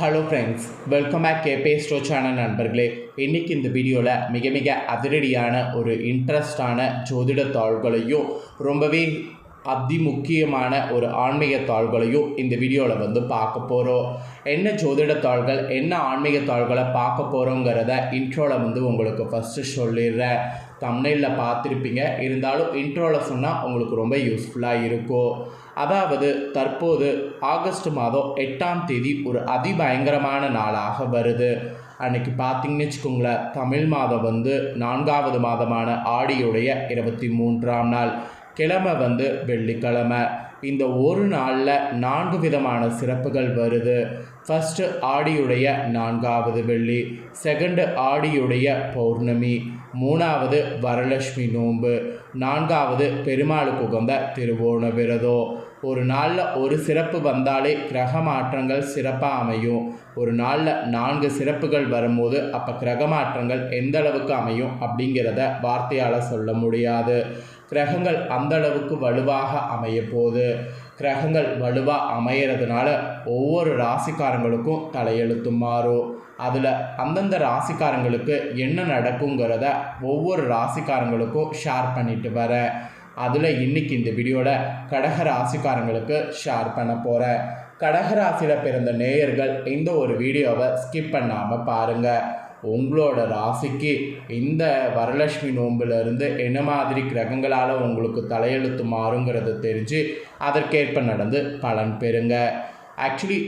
Hello friends welcome back கேபே ஸ்டோ channel நண்பர்களே. இன்றைக்கி இந்த வீடியோவில் மிக மிக அதிரடியான ஒரு இன்ட்ரெஸ்டான ஜோதிட தாள்களையும் ரொம்பவே அதி முக்கியமான ஒரு ஆன்மீக தாள்களையும் இந்த வீடியோவில் வந்து பார்க்க போகிறோம் என்ன ஜோதிட தாள்கள் என்ன ஆன்மீக தாள்களை பார்க்க போகிறோங்கிறத இன்ட்ரோவில் வந்து உங்களுக்கு ஃபஸ்ட்டு சொல்லிடுறேன். தமிழில் பார்த்துருப்பீங்க. இருந்தாலும் இன்ட்ரோவில் சொன்னால் உங்களுக்கு ரொம்ப யூஸ்ஃபுல்லாக இருக்கும். அதாவது தற்போது ஆகஸ்ட் மாதம் எட்டாம் தேதி ஒரு அதிபயங்கரமான நாளாக வருது. அன்னைக்கு பார்த்தீங்கன்னு வச்சுக்கோங்களேன் தமிழ் மாதம் வந்து நான்காவது மாதமான ஆடியுடைய இருபத்தி மூன்றாம் நாள். கிழமை வந்து வெள்ளிக்கிழமை. இந்த ஒரு நாளில் நான்கு விதமான சிறப்புகள் வருது. ஃபஸ்ட்டு ஆடியுடைய நான்காவது வெள்ளி செகண்டு ஆடியுடைய பௌர்ணமி மூணாவது வரலட்சுமி நோன்பு நான்காவது பெருமாளுக்கு உகந்த திருவோண விரதம் ஒரு நாளில் ஒரு சிறப்பு வந்தாலே கிரக மாற்றங்கள் சிறப்பாக அமையும். ஒரு நாளில் நான்கு சிறப்புகள் வரும்போது அப்போ கிரக மாற்றங்கள் எந்த அளவுக்கு அமையும் அப்படிங்கிறத வார்த்தையால் சொல்ல முடியாது. கிரகங்கள் அந்த அளவுக்கு வலுவாக அமைய போகுது. கிரகங்கள் வலுவாக அமையிறதுனால ஒவ்வொரு ராசிக்காரங்களுக்கும் தலையெழுத்து மாறும். அதில் அந்தந்த ராசிக்காரங்களுக்கு என்ன நடக்குங்கிறத ஒவ்வொரு ராசிக்காரங்களுக்கும் ஷேர் பண்ணிட்டு வரேன் அதில் இன்னைக்கு இந்த வீடியோவில் கடக ராசிக்காரங்களுக்கு ஷேர் பண்ண போகிறேன் கடகராசியில் பிறந்த நேயர்கள் இந்த ஒரு வீடியோவை ஸ்கிப் பண்ணாமல் பாருங்கள் உங்களோட ராசிக்கு இந்த வரலட்சுமி நோம்பிலிருந்து என்ன மாதிரி கிரகங்களால் உங்களுக்கு தலையெழுத்து மாறுங்கிறத தெரிஞ்சு அதற்கேற்ப நடந்து பலன் பெறுங்க. ஆக்சுவலி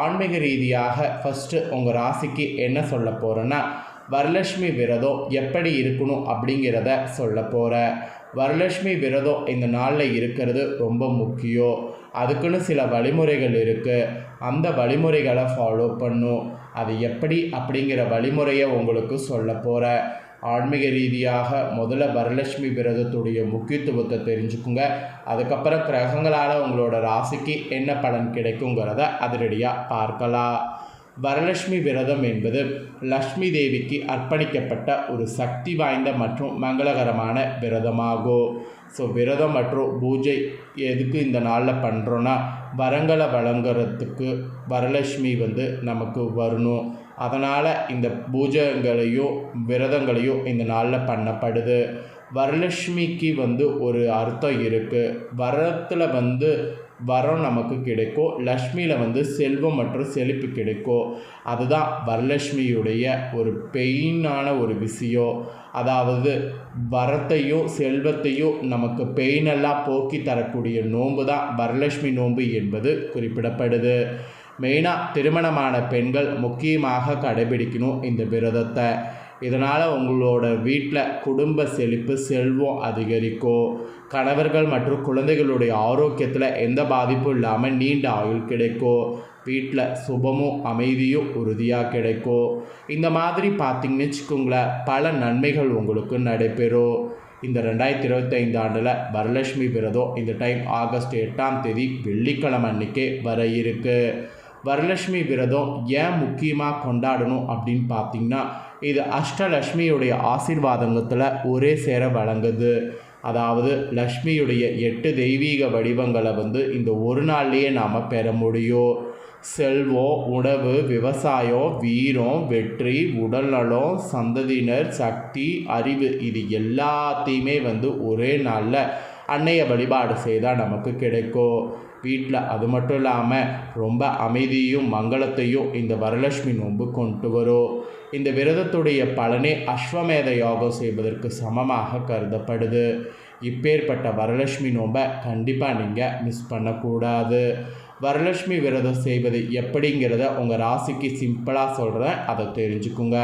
ஆன்மீக ரீதியாக ஃபஸ்ட்டு உங்கள் ராசிக்கு என்ன சொல்ல போகிறேன்னா வரலட்சுமி விரதம் எப்படி இருக்கணும் அப்படிங்கிறத சொல்ல போகிற வரலட்சுமி விரதம் இந்த நாளில் இருக்கிறது ரொம்ப முக்கியம். அதுக்குன்னு சில வழிமுறைகள் இருக்குது அந்த வழிமுறைகளை ஃபாலோ பண்ணும். அது எப்படி அப்படிங்கிற வழிமுறையை உங்களுக்கு சொல்ல போகிறேன் ஆன்மீக ரீதியாக முதல்ல வரலட்சுமி விரதத்துடைய முக்கியத்துவத்தை தெரிஞ்சுக்குங்க. அதுக்கப்புறம் கிரகங்களால் உங்களோட ராசிக்கு என்ன பலன் கிடைக்குங்கிறத அதிரடியாக பார்க்கலாம். வரலட்சுமி விரதம் என்பது லக்ஷ்மி தேவிக்கு அர்ப்பணிக்கப்பட்ட ஒரு சக்தி வாய்ந்த மற்றும் மங்களகரமான விரதமாகும். ஸோ விரதம் மற்றும் பூஜை எதுக்கு இந்த நாளில் பண்ணுறோன்னா வரங்களை வழங்குறதுக்கு வரலட்சுமி வந்து நமக்கு வரணும். அதனால் இந்த பூஜைகளையும் விரதங்களையும் இந்த நாளில் பண்ணப்படுது. வரலட்சுமிக்கு வந்து ஒரு அர்த்தம் இருக்குது வரத்தில் வந்து வரம் நமக்கு கிடைக்கும் லக்ஷ்மியில் வந்து செல்வம் மற்றும் செழிப்பு கிடைக்கும் அதுதான் வரலட்சுமியுடைய ஒரு பெயினான ஒரு விஷயம் அதாவது வரத்தையும் செல்வத்தையும் நமக்கு பெயினெல்லாம் போக்கி தரக்கூடிய நோன்பு தான் வரலட்சுமி நோன்பு என்பது குறிப்பிடப்படுது. மெயினாக திருமணமான பெண்கள் முக்கியமாக கடைபிடிக்கணும் இந்த விரதத்தை. இதனால் உங்களோட வீட்டில் குடும்ப செழிப்பு செல்வம் அதிகரிக்கும். கணவர்கள் மற்றும் குழந்தைகளுடைய ஆரோக்கியத்தில் எந்த பாதிப்பும் இல்லாமல் நீண்ட ஆயுள் கிடைக்கும். வீட்டில் சுபமும் அமைதியும் உறுதியாக கிடைக்கும். இந்த மாதிரி பார்த்திங்கன்னு வச்சுக்கோங்களேன் பல நன்மைகள் உங்களுக்கு நடைபெறும். இந்த ரெண்டாயிரத்தி இருபத்தைந்து ஆண்டில் வரலட்சுமி விரதம் இந்த டைம் ஆகஸ்ட் எட்டாம் தேதி வெள்ளிக்கிழமை அன்னைக்கே வர இருக்குது வரலட்சுமி விரதம் ஏன் முக்கியமாக கொண்டாடணும் அப்படின்னு பார்த்தீங்கன்னா இது அஷ்டலட்சுமியுடைய ஆசீர்வாதங்கத்தில் ஒரே சேர வழங்குது. அதாவது லக்ஷ்மியுடைய எட்டு தெய்வீக வடிவங்களை வந்து இந்த ஒரு நாள்லேயே நாம் பெற முடியும். செல்வம் உணவு விவசாயம் வீரம் வெற்றி உடல்நலம் சந்ததியினர் சக்தி அறிவு இது எல்லாத்தையுமே வந்து ஒரே நாளில் அன்னைய வழிபாடு செய்தால் நமக்கு கிடைக்கும் வீட்டில் அது மட்டும் இல்லாமல் ரொம்ப அமைதியும் மங்களத்தையும் இந்த வரலட்சுமி நோன்பு கொண்டு வரும் இந்த விரதத்துடைய பலனே அஸ்வமேத யோகம் செய்வதற்கு சமமாக கருதப்படுது. இப்பேற்பட்ட வரலட்சுமி நோன்பை கண்டிப்பாக நீங்கள் மிஸ் பண்ணக்கூடாது. வரலட்சுமி விரதம் செய்வது எப்படிங்கிறத உங்கள் ராசிக்கு சிம்பிளாக சொல்கிறேன் அதை தெரிஞ்சுக்குங்க.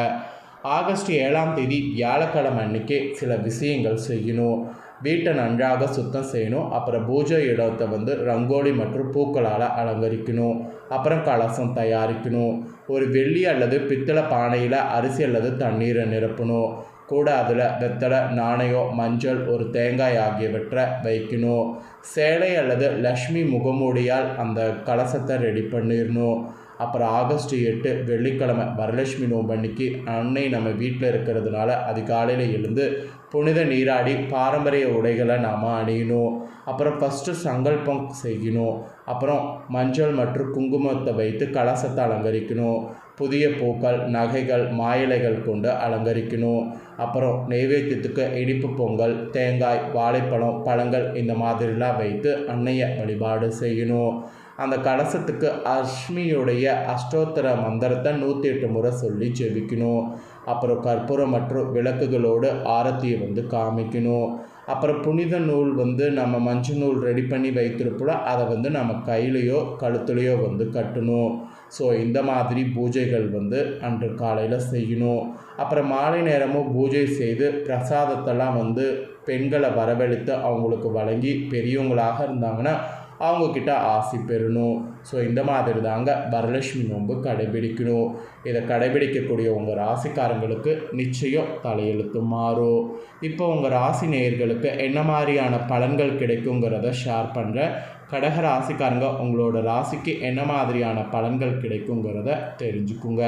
ஆகஸ்ட் ஏழாம் தேதி வியாழக்கிழமை அன்னைக்கு சில விஷயங்கள் செய்யணும். வீட்டை நன்றாக சுத்தம் செய்யணும். அப்புறம் பூஜை இடத்தை வந்து ரங்கோலி மற்றும் பூக்களால் அலங்கரிக்கணும். அப்புறம் கலசம் தயாரிக்கணும். ஒரு வெள்ளி அல்லது பித்தளை பானையில் அரிசி அல்லது தண்ணீரை நிரப்பணும். கூட அதில் வெத்தலை நாணயம் மஞ்சள் ஒரு தேங்காய் ஆகியவற்றை வைக்கணும். சேலை அல்லது லக்ஷ்மி முகமூடியால் அந்த கலசத்தை ரெடி பண்ணிடணும். அப்புறம் ஆகஸ்ட் எட்டு வெள்ளிக்கிழமை வரலட்சுமி நோன்பு அன்னைக்கு அன்னை நம்ம வீட்டில் இருக்கிறதுனால அதிகாலையில் எழுந்து புனித நீராடி பாரம்பரிய உடைகளை நாம் அணியணும். அப்புறம் ஃபஸ்ட்டு சங்கல்பம் செய்யணும். அப்புறம் மஞ்சள் மற்றும் குங்குமத்தை வைத்து கலசத்தை அலங்கரிக்கணும். புதிய பூக்கள் நகைகள் மாயிலைகள் கொண்டு அலங்கரிக்கணும். அப்புறம் நெய்வேத்தியத்துக்கு இனிப்பு பொங்கல் தேங்காய் வாழைப்பழம் பழங்கள் இந்த மாதிரிலாம் வைத்து அன்னையை வழிபாடு செய்யணும். அந்த கலசத்துக்கு அஷ்மியுடைய அஷ்டோத்தர மந்திரத்தை நூற்றி எட்டு முறை சொல்லி ஜெபிக்கணும். அப்புறம் கற்பூரம் மற்றும் விளக்குகளோடு ஆரத்தியை வந்து காமிக்கணும். அப்புறம் புனித நூல் வந்து நம்ம மஞ்சள் நூல் ரெடி பண்ணி வைத்திருப்போம் அதை வந்து நம்ம கையிலையோ கழுத்துலையோ வந்து கட்டணும். ஸோ இந்த மாதிரி பூஜைகள் வந்து அன்று காலையில் செய்யணும். அப்புறம் மாலை நேரமும் பூஜை செய்து பிரசாதத்தெல்லாம் வந்து பெண்களை வரவழைத்து அவங்களுக்கு வழங்கி பெரியவங்களாக இருந்தாங்கன்னா அவங்கக்கிட்ட ஆசி பெறணும். ஸோ இந்த மாதிரி தாங்க வரலட்சுமி நோன்பு கடைபிடிக்கணும். இதை கடைபிடிக்கக்கூடிய உங்கள் ராசிக்காரங்களுக்கு நிச்சயம் தலையெழுத்து மாறும். இப்போ உங்கள் ராசி நேயர்களுக்கு என்ன மாதிரியான பலன்கள் கிடைக்குங்கிறத ஷேர் பண்ணுறேன் கடக ராசிக்காரங்க உங்களோட ராசிக்கு என்ன மாதிரியான பலன்கள் கிடைக்குங்கிறத தெரிஞ்சுக்குங்க.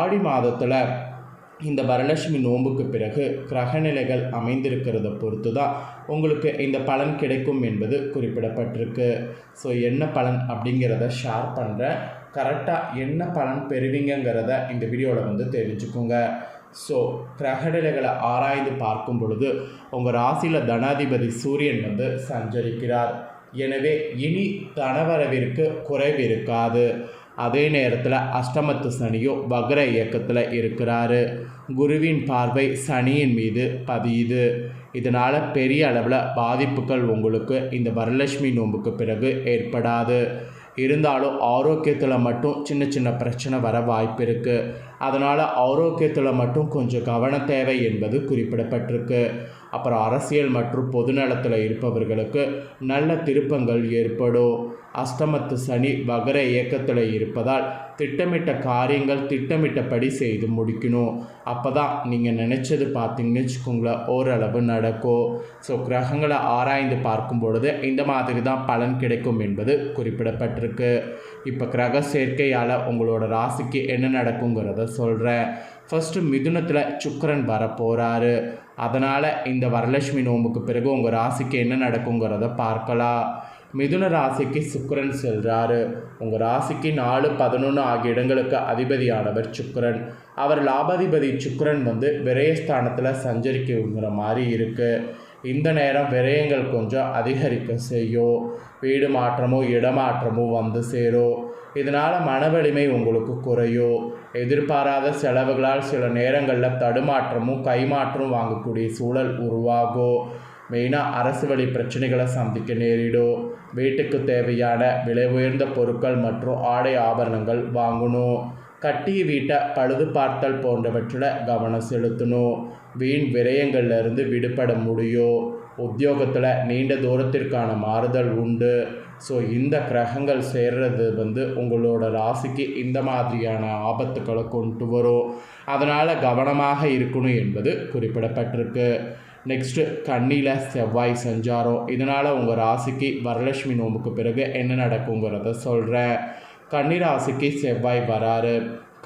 ஆடி மாதத்தில் இந்த வரலட்சுமி நோன்புக்கு பிறகு கிரகநிலைகள் அமைந்திருக்கிறத பொறுத்து தான் உங்களுக்கு இந்த பலன் கிடைக்கும் என்பது குறிப்பிடப்பட்டிருக்கு. ஸோ என்ன பலன் அப்படிங்கிறத ஷேர் பண்ணுறேன் கரெக்டாக என்ன பலன் பெறுவீங்கங்கிறத இந்த வீடியோவில் வந்து தெரிஞ்சுக்கோங்க. ஸோ கிரகநிலைகளை ஆராய்ந்து பார்க்கும் பொழுது உங்கள் ராசியில் தனாதிபதி சூரியன் வந்து சஞ்சரிக்கிறார். எனவே இனி தனவரவிற்கு குறைவு இருக்காது. அதே நேரத்தில் அஷ்டமத்து சனியும் வக்ர இயக்கத்தில் இருக்கிறாரு. குருவின் பார்வை சனியின் மீது பதியுது. இதனால் பெரிய அளவில் பாதிப்புகள் உங்களுக்கு இந்த வரலட்சுமி நோன்புக்கு பிறகு ஏற்படாது. இருந்தாலும் ஆரோக்கியத்தில் மட்டும் சின்ன சின்ன பிரச்சனை வர வாய்ப்பு இருக்குது அதனால் ஆரோக்கியத்தில் மட்டும் கொஞ்சம் கவன தேவை என்பது குறிப்பிடப்பட்டிருக்கு. அப்புறம் அரசியல் மற்றும் பொதுநலத்தில் இருப்பவர்களுக்கு நல்ல திருப்பங்கள் ஏற்படும். அஷ்டமத்து சனி வகர இயக்கத்தில் இருப்பதால் திட்டமிட்ட காரியங்கள் திட்டமிட்டபடி செய்து முடிக்கணும். அப்போ தான் நீங்கள் நினச்சது பார்த்தீங்கன்னு வச்சுக்கோங்களேன் ஓரளவு நடக்கும். ஸோ கிரகங்களை ஆராய்ந்து பார்க்கும் பொழுது இந்த மாதிரி தான் பலன் கிடைக்கும் என்பது குறிப்பிடப்பட்டிருக்கு. இப்போ கிரக சேர்க்கையால் உங்களோட ராசிக்கு என்ன நடக்குங்கிறத சொல்கிறேன் ஃபஸ்ட்டு மிதுனத்தில் சுக்கரன் வர போகிறாரு அதனால் இந்த வரலட்சுமி நோம்புக்கு பிறகு உங்கள் ராசிக்கு என்ன நடக்குங்கிறத பார்க்கலாம். மிதுன ராசிக்கு சுக்கரன் செல்கிறாரு உங்கள் ராசிக்கு நாலு பதினொன்று ஆகிய இடங்களுக்கு அதிபதியானவர் சுக்கரன். அவர் லாபாதிபதி சுக்கரன் வந்து விரயஸ்தானத்தில் சஞ்சரிக்குங்கிற மாதிரி இருக்குது இந்த நேரம் விரயங்கள் கொஞ்சம் அதிகரிக்க செய்யும். வீடு மாற்றமோ இடமாற்றமோ வந்து சேரும். இதனால் மன வலிமை உங்களுக்கு குறையும். எதிர்பாராத செலவுகளால் சில நேரங்களில் தடுமாற்றமும் கைமாற்றம் வாங்கக்கூடிய சூழல் உருவாகும் மெயினாக அரசு வழி பிரச்சனைகளை சந்திக்க நேரிடும் வீட்டுக்கு தேவையான விலை உயர்ந்த பொருட்கள் மற்றும் ஆடை ஆபரணங்கள் வாங்கணும். கட்டிய வீட்டை பழுது பார்த்தல் போன்றவற்றில் கவனம் செலுத்தணும். வீண் விரயங்கள்லேருந்து விடுபட முடியும். உத்தியோகத்தில் நீண்ட தூரத்திற்கான மாறுதல் உண்டு. ஸோ இந்த கிரகங்கள் சேர்றது வந்து உங்களோட ராசிக்கு இந்த மாதிரியான ஆபத்துக்களை கொண்டு வரும். அதனால் கவனமாக இருக்கணும் என்பது குறிப்பிடப்பட்டிருக்கு. நெக்ஸ்ட்டு கண்ணியில் செவ்வாய் சஞ்சாரம். இதனால் உங்கள் ராசிக்கு வரலட்சுமி நோம்புக்கு பிறகு என்ன நடக்குங்கிறத சொல்கிறேன் கன்னி ராசிக்கு செவ்வாய் வராரு.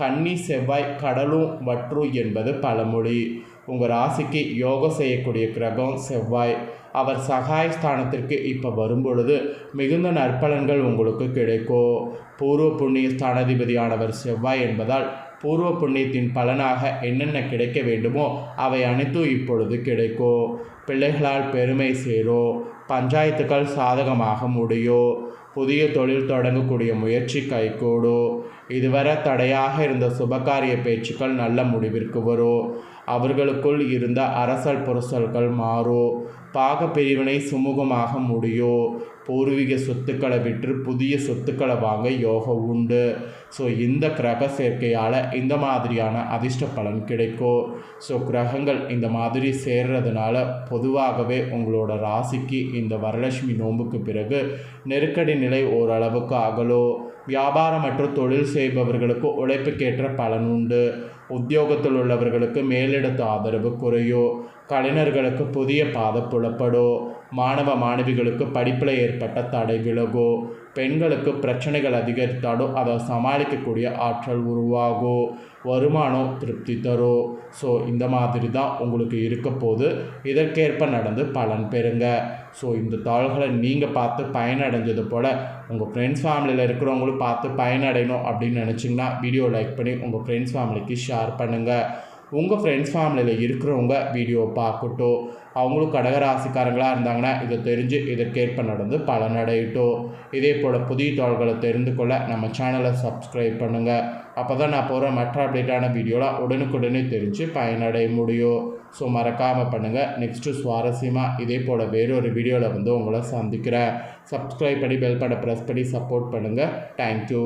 கன்னி செவ்வாய் கடலும் வற்றும் என்பது பழமொழி. உங்கள் ராசிக்கு யோகம் செய்யக்கூடிய கிரகம் செவ்வாய். அவர் சகாய ஸ்தானத்திற்கு இப்போ வரும்பொழுது மிகுந்த நற்பலன்கள் உங்களுக்கு கிடைக்கும். பூர்வ புண்ணிய ஸ்தானாதிபதியானவர் செவ்வாய் என்பதால் பூர்வ புண்ணியத்தின் பலனாக என்னென்ன கிடைக்க வேண்டுமோ அவை அனைத்தும் இப்பொழுது கிடைக்கும். பிள்ளைகளால் பெருமை சேரும். பஞ்சாயத்துக்கள் சாதகமாக முடியும். புதிய தொழில் தொடங்கக்கூடிய முயற்சி கைகூடும். இதுவரை தடையாக இருந்த சுபகாரிய பேச்சுக்கள் நல்ல முடிவிற்கு வரும். அவர்களுக்குள் இருந்த அரசல் புரசல்கள் மாறும் பாக பிரிவினை சுமூகமாக முடியும் பூர்வீக சொத்துக்களை விற்று புதிய சொத்துக்களை வாங்க யோகம் உண்டு. ஸோ இந்த கிரக சேர்க்கையால் இந்த மாதிரியான அதிர்ஷ்ட பலன் கிடைக்கும். ஸோ கிரகங்கள் இந்த மாதிரி சேர்றதுனால பொதுவாகவே உங்களோட ராசிக்கு இந்த வரலட்சுமி நோன்புக்கு பிறகு நெருக்கடி நிலை ஓரளவுக்கு அகலோ வியாபாரம் மற்றும் தொழில் செய்பவர்களுக்கு உழைப்புக்கேற்ற பலன் உண்டு. உத்தியோகத்தில் உள்ளவர்களுக்கு மேலிடத்து ஆதரவு குறையோ கலைஞர்களுக்கு புதிய பாதை புலப்படும். மாணவ மாணவிகளுக்கு படிப்பில் ஏற்பட்ட தடை விலகோ பெண்களுக்கு பிரச்சனைகள் அதிகரித்தாலும் அதை சமாளிக்கக்கூடிய ஆற்றல் உருவாகும் வருமானம் திருப்தி தரும் ஸோ இந்த மாதிரி தான் உங்களுக்கு இருக்க போது. இதற்கேற்ப நடந்து பலன் பெறுங்க. ஸோ இந்த தாள்களை நீங்கள் பார்த்து பயனடைஞ்சது போல் உங்கள் ஃப்ரெண்ட்ஸ் ஃபேமிலியில் இருக்கிறவங்களும் பார்த்து பயனடையணும் அப்படின்னு நினச்சிங்கன்னா வீடியோ லைக் பண்ணி உங்கள் ஃப்ரெண்ட்ஸ் ஃபேமிலிக்கு ஷேர் பண்ணுங்கள் உங்கள் ஃப்ரெண்ட்ஸ் ஃபேமிலியில் இருக்கிறவங்க வீடியோ பார்க்கட்டும் அவங்களும் கடகராசிக்காரங்களாக இருந்தாங்கன்னா இதை தெரிஞ்சு இதற்கேற்ப நடந்து பலனடையட்டும். இதே போல் புதிய தாள்களை தெரிந்து கொள்ள நம்ம சேனலை சப்ஸ்கிரைப் பண்ணுங்கள் அப்போ தான் நான் போகிற மற்ற அப்டேட்டான வீடியோலாம் உடனுக்குடனே தெரிஞ்சு பயனடைய முடியும். ஸோ மறக்காமல் பண்ணுங்கள் நெக்ஸ்ட்டு சுவாரஸ்யமாக இதே போல் வேறொரு வீடியோவில் வந்து உங்களை சந்திக்கிறேன். சப்ஸ்கிரைப் பண்ணி பெல் பட்டை ப்ரெஸ் பண்ணி சப்போர்ட் பண்ணுங்கள் தேங்க்யூ